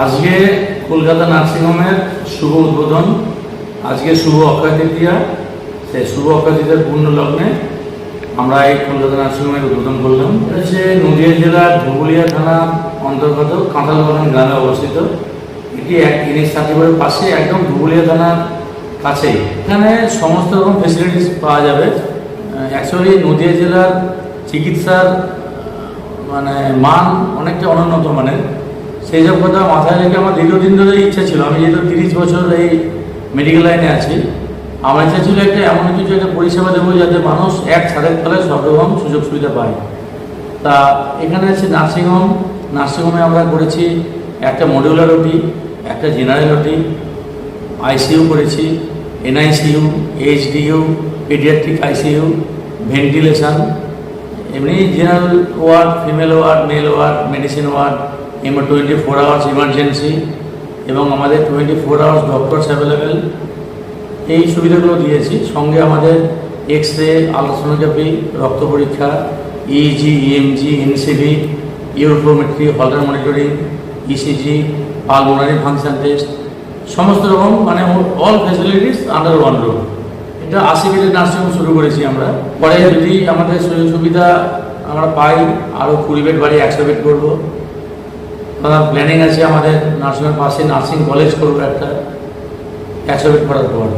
আজকে কলকাতা নার্সিংহোমের শুভ উদ্বোধন, আজকে শুভ অক্ষয় তৃতীয়া সেই শুভ অক্ষয় তৃতীয়ার পূর্ণ লগ্নে আমরা এই কলকাতা নার্সিংহোমের উদ্বোধন করলাম। এটা হচ্ছে নদীয়া জেলার ধুবুলিয়া থানা অন্তর্গত কাঁঠালবাগান গ্রামে অবস্থিত। এটি এক ইনিশ সার্টিফিকেটের পাশে একদম ধুবুলিয়া থানার কাছেই। এখানে সমস্ত রকম ফেসিলিটিস পাওয়া যাবে। অ্যাকচুয়ালি নদীয়া জেলার চিকিৎসার মানে মান অনেকটা অনুন্নত মানের সেই সব কথা মাথায় রেখে আমার দীর্ঘদিন ধরে ইচ্ছা ছিল। আমি যেহেতু তিরিশ বছর এই মেডিকেল লাইনে আছি, আমার ইচ্ছা ছিল একটা এমন কিছু, একটা পরিষেবা দেবো যাতে মানুষ এক ছাদের তলায় সব রকম সুযোগ সুবিধা পায়। তা এখানে আছে নার্সিংহোম। নার্সিংহোমে আমরা করেছি একটা মডিউলার ওটি একটা জেনারেল ওটি আইসিইউ করেছি NICU HDU paediatric ICU ventilation এমনি general ward female ward male ward medicine ward এমন টোয়েন্টি ফোর আওয়ার্স ইমার্জেন্সি এবং আমাদের twenty four hours doctors available এই সুবিধাগুলো দিয়েছি। সঙ্গে আমাদের এক্স রে আলট্রাসোনোগ্রাফি, রক্ত পরীক্ষা E EG EMG NCB uroflowmetry Holter monitoring ECG pulmonary function test সমস্ত রকম মানে all facilities under one room এটা আশি বেডের নার্সিংহোম শুরু করেছি আমরা। পরে যদি আমাদের সুযোগ সুবিধা আমরা পাই আরও কুড়ি বেড বাড়ি, একশো বেড করব। প্ল্যানিং আছে আমাদের নার্সিংয়ের পাশে নার্সিং কলেজ করব একটা একশো বেড করার পর।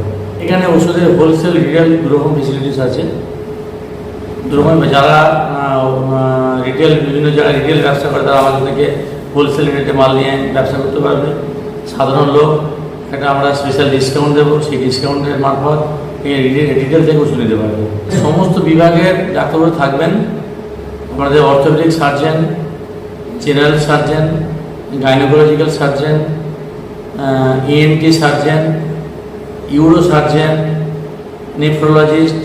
এখানে ওষুধের হোলসেল রিটেল দুরকম ফেসিলিটিস আছে। দুরকম যারা রিটেল বিভিন্ন জায়গায় রিটেল ব্যবসা করে, তারা আমাদের থেকে হোলসেল রেটে মাল নিয়ে ব্যবসা করতে পারবে। সাধারণ লোক, একটা আমরা স্পেশাল ডিসকাউন্ট দেবো, সেই ডিসকাউন্টের মারফত রিটেল থেকে ওষুধ নিতে পারবে। সমস্ত বিভাগের ডাক্তারবাবু থাকবেন। আমাদের orthopaedic surgeon general surgeon gynaecological surgeon ENT surgeon uro surgeon nephrologist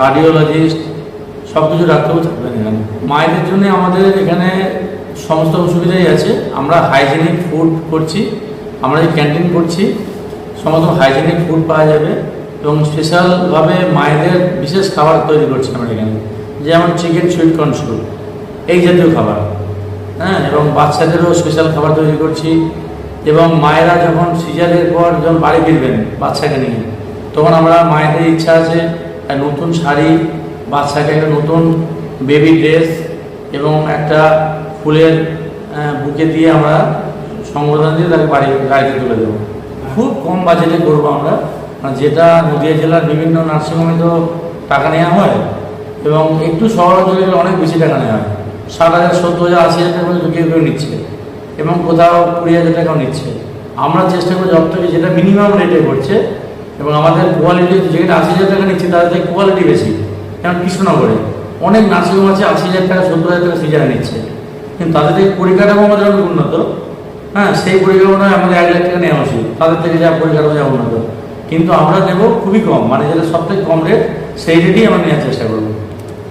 cardiologist সব কিছু ডাক্তারও থাকবেন এখানে। মায়েদের জন্য আমাদের এখানে সমস্ত সুবিধাই আছে। আমরা হাইজেনিক ফুড করছি, আমরা যে ক্যান্টিন করছি। সমস্ত হাইজেনিক ফুড পাওয়া যাবে এবং স্পেশালভাবে মায়েদের বিশেষ খাবার তৈরি করছি আমরা এখানে। যেমন চিকেন সুইট কর্ন এই জাতীয় খাবার। হ্যাঁ এবং বাচ্চাদেরও স্পেশাল খাবার তৈরি করছি। এবং মায়েরা যখন সিজারের পর যখন বাড়ি ফিরবেন বাচ্চাকে নিয়ে, তখন আমরা মায়েদের ইচ্ছা আছে নতুন শাড়ি, বাচ্চাকে একটা নতুন বেবি ড্রেস এবং একটা ফুলের বুকে দিয়ে আমরা সংবর্ধনা দিয়ে তাকে বাড়ি, গাড়িতে তুলে দেবো। খুব কম বাজেটে করব আমরা। যেটা নদীয়া জেলার বিভিন্ন নার্সিংহোমে তো টাকা নেওয়া হয় এবং একটু শহর অঞ্চলে অনেক বেশি টাকা নেওয়া হয়। ষাট হাজার, সত্তর হাজার, আশি হাজার টাকা কেউ কেউ নিচ্ছে এবং কোথাও কুড়ি হাজার টাকাও নিচ্ছে। আমরা চেষ্টা করি যত যেটা মিনিমাম রেটে করছে এবং আমাদের কোয়ালিটি যেখানে আশি হাজার টাকা নিচ্ছে তাদের থেকে কোয়ালিটি বেশি। যেমন কৃষ্ণনগরে। অনেক নার্সিংহোম আছে, আশি হাজার টাকা, সত্তর হাজার টাকা সিজারে নিচ্ছে। কিন্তু তাদের থেকে পরিকাঠামো আমাদের অনেক উন্নত। হ্যাঁ সেই পরিকাঠামোটা আমাদের এক লাখ টাকা নেওয়া উচিত। তাদের থেকে যা পরিকাঠামো, যা উন্নত। কিন্তু আমরা নেব খুবই কম। মানে যেটা সব থেকে কম রেট সেই রেটেই আমরা নেওয়ার চেষ্টা করব।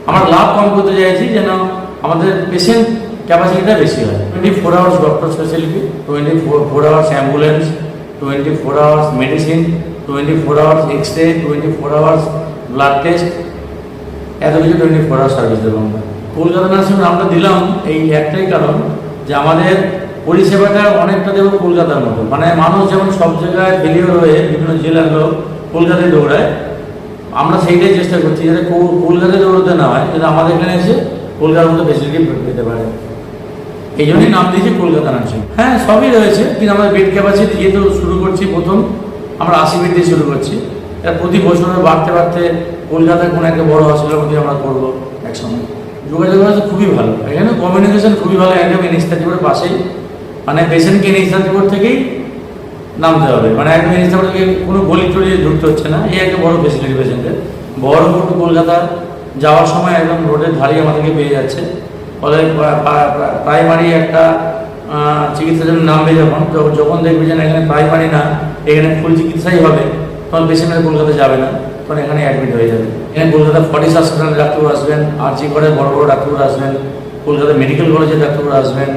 আমরা লাভ কম করতে চাইছি যেন আমাদের পেশেন্ট ক্যাপাসিটিটা বেশি হয়। Twenty four hours doctor speciality twenty four hours ambulance twenty four hours medicine twenty four hours X ray twenty four hours blood test এত কিছু টোয়েন্টি ফোর আওয়ার্স সার্ভিস দেবো আমরা। কলকাতা নার্সিং আমরা দিলাম এই একটাই কারণ যে আমাদের পরিষেবাটা অনেকটা দেবো কলকাতার মতো। মানে মানুষ যেমন সব জায়গায় ফেলিওর হয়ে বিভিন্ন জেলার লোক কলকাতায় দৌড়ায়, আমরা সেইটাই চেষ্টা করছি যাতে কলকাতায় দৌড়তে না হয়, যাতে আমাদের এখানে এসে কলকাতার মতো ফেসিলিটি পেতে পারে। এই জন্যই নাম দিয়েছি কলকাতা নার্সিং হ্যাঁ সবই রয়েছে, কিন্তু আমাদের বেড ক্যাপাসিটি যেহেতু শুরু করছি প্রথম। আমরা আশি বেড দিয়ে শুরু করছি। এটা প্রতি বছর বাড়তে বাড়তে কলকাতায় কোনো একটা বড় হসপিটাল মধ্যে আমরা করব একসঙ্গে। যোগাযোগ ব্যবস্থা খুবই ভালো। এখানে কমিউনিকেশন খুবই ভালো একদম ইনিশিয়েটিভের পাশেই। মানে পেশেন্টকে ইনিশিয়েটিভ থেকেই নামতে হবে। মানে একদম থেকে কোনো গলি টলি ঢুকতে হচ্ছে না। এই একটা বড় ফেসিলিটি পেশেন্টের বড় টু কলকাতা যাওয়ার সময় একদম রোডের ধারেই আমাদেরকে পেয়ে যাচ্ছে। ফলে প্রাইমারি একটা চিকিৎসার জন্য নামবে যখন। যখন- দেখবে যে এখানে প্রাইমারি না, এখানে ফুল চিকিৎসাই হবে, তখন পেশেন্টের কলকাতা যাবে না, তখন এখানে অ্যাডমিট হয়ে যাবে। এখানে কলকাতা ফটিস হাসপাতালের ডাক্তারবাবু আসবেন আর জি করে বড় বড় ডাক্তারবাবু আসবেন, কলকাতা মেডিকেল কলেজের ডাক্তারবাবু আসবেন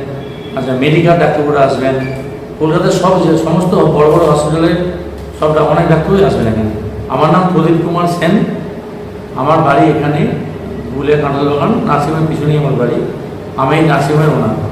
আচ্ছা মেডিকেল ডাক্তারবাবু আসবেন, কলকাতার সব যে, সমস্ত বড় বড় হসপিটালে সব অনেক ডাক্তারই আসবেন এখানে। আমার নাম প্রদীপ কুমার সেন আমার বাড়ি এখানে বুলে কাঁঠাল বাগান নাসিমের পিছনেই আমার বাড়ি। আমি নাসিমের ওনার।